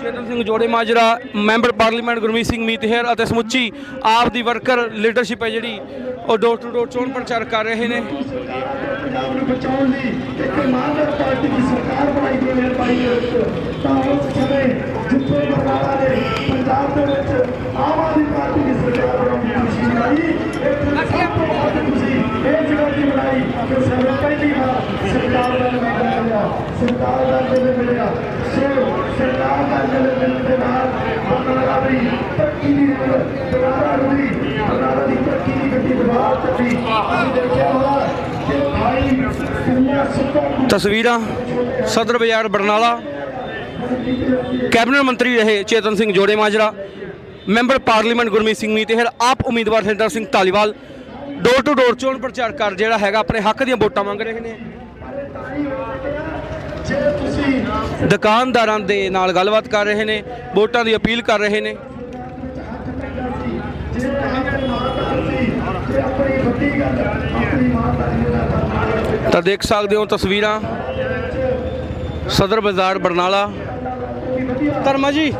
Speaker 1: ਚੇਤਨ ਸਿੰਘ ਜੋੜੇ ਮਾਜਰਾ, ਮੈਂਬਰ ਪਾਰਲੀਮੈਂਟ ਗੁਰਮੀਤ ਸਿੰਘ ਮੀਤਹਿਰ ਅਤੇ ਸਮੁੱਚੀ ਆਪ ਦੀ ਵਰਕਰ ਲੀਡਰਸ਼ਿਪ ਹੈ ਜਿਹੜੀ ਉਹ ਡੋਰ ਟੂ ਡੋਰ ਚੋਣ ਪ੍ਰਚਾਰ ਕਰ ਰਹੇ ਨੇ।
Speaker 2: ਪੰਜਾਬ ਨੂੰ ਬਚਾਉਣ ਲਈ ਇੱਕ ਇਮਾਨਦਾਰ ਪਾਰਟੀ ਦੀ ਸਰਕਾਰ ਬਣਾਈ ਗਈ ਮਿਹਰਬਾਨੀ ਦੇ ਵਿੱਚ ਤਾਂ ਉਸ ਸਮੇਂ ਜਿੱਥੇ ਬਰਨਾਲਾ ਦੇ ਪੰਜਾਬ ਦੇ ਵਿੱਚ ਆਮ ਆਦਮੀ ਪਾਰਟੀ ਦੀ ਸਰਕਾਰ ਬਣਾਉਣ ਦੀ ਖੁਸ਼ੀ ਬਣਾਈ ਇੱਥੇ ਇਹ ਜਗ੍ਹਾ ਬਣਾਈ ਕਿ ਸਾਨੂੰ ਪਹਿਲੀ ਵਾਰ ਸਰਕਾਰ ਦਾ ਨਿਵਾਸ ਮਿਲਿਆ ਸਰਕਾਰ ਦਾ ਜਿਲੇ ਮਿਲਿਆ ਸੋ ਸਰਕਾਰ ਦਾ ਜਿਲੇ ਮਿਲਣ ਦੇ ਨਾਲ ਬਰਨਾਲਾ ਦੀ ਤਰੱਕੀ ਦੀ ਦੁਬਾਰਾ ਰੁੜੀ ਬਰਨਾਲਾ ਦੀ ਤਰੱਕੀ ਦੀ ਗੱਡੀ ਦੁਬਾਰਾ ਚੱਲੀ ਅਸੀਂ ਦੇਖਿਆ ਹੋਣਾ ਕਿ ਭਾਈ ਕਿੰਨੀਆਂ ਸੁਪਰ
Speaker 1: ਤਸਵੀਰਾਂ ਸਦਰ ਬਾਜ਼ਾਰ ਬਰਨਾਲਾ। ਕੈਬਨਿਟ ਮੰਤਰੀ ਰਹੇ ਚੇਤਨ ਸਿੰਘ ਜੋੜੇ ਮਾਜਰਾ, ਮੈਂਬਰ ਪਾਰਲੀਮੈਂਟ ਗੁਰਮੀਤ ਸਿੰਘ ਮੀਤਹਿਰ, ਆਪ ਉਮੀਦਵਾਰ Harinder Singh Dhaliwal door to door ਚੋਣ ਪ੍ਰਚਾਰ ਕਰ ਜਿਹੜਾ ਹੈਗਾ, ਆਪਣੇ ਹੱਕ ਦੀਆਂ ਵੋਟਾਂ ਮੰਗ ਰਹੇ ਨੇ। ਦੁਕਾਨਦਾਰਾਂ ਦੇ ਨਾਲ ਗੱਲਬਾਤ ਕਰ ਰਹੇ ਨੇ, ਵੋਟਾਂ ਦੀ ਅਪੀਲ ਕਰ ਰਹੇ ਨੇ। ਤਾਂ ਦੇਖ ਸਕਦੇ ਹੋ ਤਸਵੀਰਾਂ। ਸਦਰ ਬਾਜ਼ਾਰ, ਬਰਨਾਲਾ। ਧਰਮਾ ਜੀ।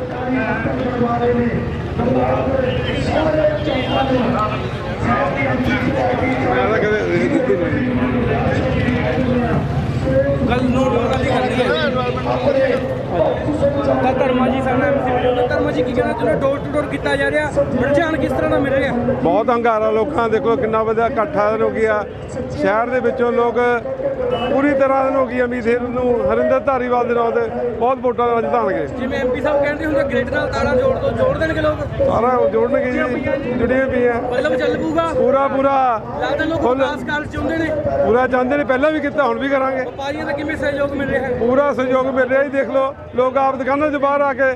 Speaker 1: ਗੱਲ ਨੋਟ ਕਰਨੀ ਕਰਨੀ ਹੈ। ਤਾਂ ਧਰਮਾ ਜੀ ਸਾਡਾ ਐਮਸੀ ਧਰਮਾ ਜੀ ਕੀ ਕਹਿਣਾ ਚਾਹੁੰਦੇ ਡੋਰ ਟੂ ਡੋਰ ਕੀਤਾ ਜਾ ਰਿਹਾ। ਰੁਝਾਨ ਕਿਸ ਤਰ੍ਹਾਂ ਦਾ ਮਿਲ ਰਿਹਾ?
Speaker 8: ਬਹੁਤ ਹੰਗਾਰਾ ਲੋਕਾਂ ਦੇਖੋ ਕਿੰਨਾ ਵਧੀਆ ਇਕੱਠਾ ਹੋ ਗਿਆ। ਸ਼ਹਿਰ ਦੇ ਵਿੱਚੋਂ ਲੋਕ ਪੂਰੀ ਤਰ੍ਹਾਂ ਹੋ ਗਈ ਉਮੀਦ ਹੈ ਨੂੰ ਹਰਿੰਦਰ ਧਾਰੀਵਾਲ ਦੇ ਨਾਂ ਤੇ ਬਹੁਤ ਵੋਟਾਂ ਨਾਲ ਜਿਤਾਣਗੇ
Speaker 1: ਜਿਵੇਂ ਐਮਪੀ ਸਾਹਿਬ ਕਹਿੰਦੇ ਹੁੰਦੇ ਗ੍ਰਿਡ ਨਾਲ ਤਾਰਾਂ ਜੋੜ ਦੋ ਜੋੜ ਦੇਣਗੇ ਲੋਕ।
Speaker 8: ਸਾਰਾ ਉਹ ਜੋੜਨਗੇ ਜੀ ਜੁੜੀਆਂ ਪਈਆਂ।
Speaker 1: ਮਤਲਬ ਚੱਲ ਪੂਗਾ
Speaker 8: ਪੂਰਾ ਪੂਰਾ।
Speaker 1: ਲੱਗਦਾ ਲੋਕ
Speaker 8: ਫੁੱਲ।
Speaker 1: ਵਿਕਾਸ ਕਾਰਜ ਚਾਹੁੰਦੇ ਨੇ।
Speaker 8: ਪੂਰਾ ਚਾਹੁੰਦੇ ਨੇ ਪਹਿਲਾਂ ਵੀ ਕੀਤਾ ਹੁਣ ਵੀ ਕਰਾਂਗੇ।
Speaker 1: ਵਪਾਰੀਆਂ ਦਾ ਕਿਵੇਂ ਸਹਿਯੋਗ ਮਿਲ ਰਿਹਾ ਹੈ?
Speaker 8: ਪੂਰਾ ਸਹਿਯੋਗ ਮਿਲ ਰਿਹਾ ਜੀ ਦੇਖ ਲਓ। ਲੋਕ ਆਪ ਦੁਕਾਨਾਂ 'ਚ ਬਾਹਰ ਆ ਕੇ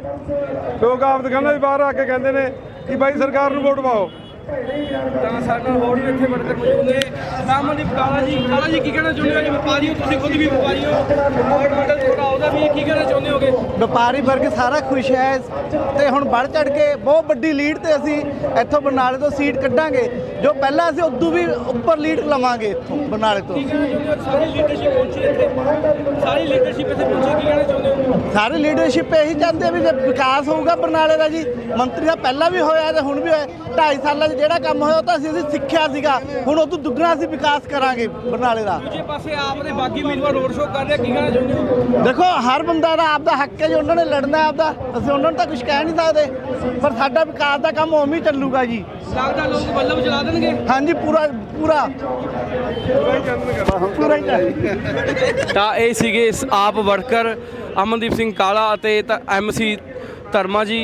Speaker 8: ਲੋਕ ਆਪ ਦੁਕਾਨਾਂ 'ਚ ਬਾਹਰ ਆ ਕੇ ਕਹਿੰਦੇ ਨੇ ਕਿ ਬਾਈ ਸਰਕਾਰ ਨੂੰ ਵੋਟ ਪਾਓ।
Speaker 1: ਤਾਂ ਸਾਡੇ ਨਾਲ ਹੋਰ ਵੀ ਇੱਥੇ ਵਰਕਰ ਮੌਜੂਦ ਨੇ। ਰਾਮਨਦੀਪ ਕਾਲਾ ਜੀ ਕਾਲਾ ਜੀ ਕੀ ਕਹਿਣਾ ਚਾਹੁੰਦੇ ਹੋ? ਜੀ ਵਪਾਰੀ ਹੋ, ਤੁਸੀਂ ਖੁਦ ਵੀ ਵਪਾਰੀ ਹੋ। ਔਰ ਮੰਡਲ ਤੁਹਾਡਾ ਉਹਦਾ ਵੀ ਕੀ ਕਹਿਣਾ ਚਾਹੁੰਦੇ ਹੋਗੇ?
Speaker 9: ਵਪਾਰੀ ਵਰਗ ਸਾਰਾ ਖੁਸ਼ ਹੈ। ਤੇ ਹੁਣ ਵੱਧ ਚੜ ਕੇ ਬਹੁਤ ਵੱਡੀ ਲੀਡ ਤੇ ਅਸੀਂ ਇੱਥੋਂ ਬਰਨਾਲੇ ਤੋਂ ਸੀਟ ਕੱਢਾਂਗੇ। ਜੋ ਪਹਿਲਾਂ ਅਸੀਂ ਉਦੋਂ ਵੀ ਉੱਪਰ ਲੀਡ ਲਵਾਂਗੇ ਇੱਥੋਂ ਬਰਨਾਲੇ ਤੋਂ।
Speaker 1: ਸਾਰੀ ਲੀਡਰਸ਼ਿਪ ਪਹੁੰਚੀ ਇੱਥੇ। ਸਾਰੀ ਲੀਡਰਸ਼ਿਪ ਇੱਥੇ ਪਹੁੰਚੀ ਕੀ ਕਹਿਣਾ ਚਾਹੁੰਦੇ ਹੋ?
Speaker 9: ਸਾਰੇ ਲੀਡਰਸ਼ਿਪ ਇਹੀ ਚਾਹੁੰਦੇ ਆ ਵੀ ਜੇ ਵਿਕਾਸ ਹੋਊਗਾ ਬਰਨਾਲੇ ਦਾ ਜੀ ਮੰਤਰੀ ਦਾ ਪਹਿਲਾਂ ਵੀ ਹੋਇਆ ਤੇ ਹੁਣ ਵੀ ਹੋਇਆ। 2.5 ਸਾਲਾਂ 'ਚ ਜਿਹੜਾ ਕੰਮ ਹੋਇਆ ਉਹ ਤਾਂ ਅਸੀਂ ਅਸੀਂ ਸਿੱਖਿਆ ਸੀਗਾ ਹੁਣ ਉਹ ਤੋਂ ਦੁੱਗਣਾ ਅਸੀਂ ਵਿਕਾਸ ਕਰਾਂਗੇ ਬਰਨਾਲੇ ਦਾ।
Speaker 1: ਦੂਜੇ ਪਾਸੇ ਆਪ ਦੇ ਬਾਗੀ ਉਮੀਦਵਾਰ ਰੋਡ ਸ਼ੋਅ ਕਰ ਰਿਹਾ ਕੀ ਕਹਿਣਾ ਚਾਹੁੰਦੇ ਹੋ?
Speaker 9: ਦੇਖੋ ਹਰ ਬੰਦਾ ਦਾ ਆਪਦਾ ਹੱਕ ਹੈ ਜੀ ਉਹਨਾਂ ਨੇ ਲੜਨਾ ਆਪਦਾ। ਅਸੀਂ ਉਹਨਾਂ ਨੂੰ ਤਾਂ ਕੁਝ ਕਹਿ ਨਹੀਂ ਸਕਦੇ ਪਰ ਸਾਡਾ ਵਿਕਾਸ ਦਾ ਕੰਮ ਉਵੇਂ ਹੀ ਚੱਲੂਗਾ ਜੀ।
Speaker 1: ਲੱਗਦਾ ਲੋਕ ਬੱਲਬ ਚਲਾ ਦੇਣਗੇ?
Speaker 9: ਹਾਂਜੀ ਪੂਰਾ ਪੂਰਾ। ਪੂਰਾ ਹੀ
Speaker 1: ਤਾਂ। ਇਹ ਸੀਗੇ ਇਸ ਆਪ ਵਰਕਰ ਅਮਨਦੀਪ ਸਿੰਘ ਕਾਲਾ ਅਤੇ ਐਮਸੀ ਧਰਮਾ ਜੀ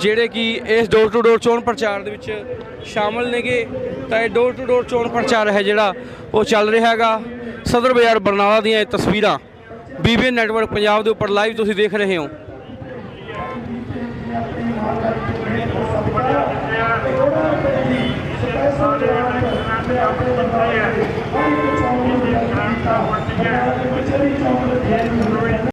Speaker 1: ਜਿਹੜੇ ਕਿ ਇਸ ਡੋਰ ਟੂ ਡੋਰ ਚੋਣ ਪ੍ਰਚਾਰ ਦੇ ਵਿੱਚ ਸ਼ਾਮਲ ਨੇਗੇ। ਤਾਂ ਇਹ ਡੋਰ ਟੂ ਡੋਰ ਚੋਣ ਪ੍ਰਚਾਰ ਹੈ ਜਿਹੜਾ ਉਹ ਚੱਲ ਰਿਹਾ ਹੈਗਾ ਸਦਰ ਬਾਜ਼ਾਰ ਬਰਨਾਲਾ ਦੀਆਂ ਇਹ ਤਸਵੀਰਾਂ। ਬੀਬੀਐਨ ਨੈਟਵਰਕ ਪੰਜਾਬ ਦੇ ਉੱਪਰ ਲਾਈਵ ਤੁਸੀਂ ਦੇਖ ਰਹੇ ਹੋ।
Speaker 2: ਆਪਣੇ ਬੰਦੇ ਆ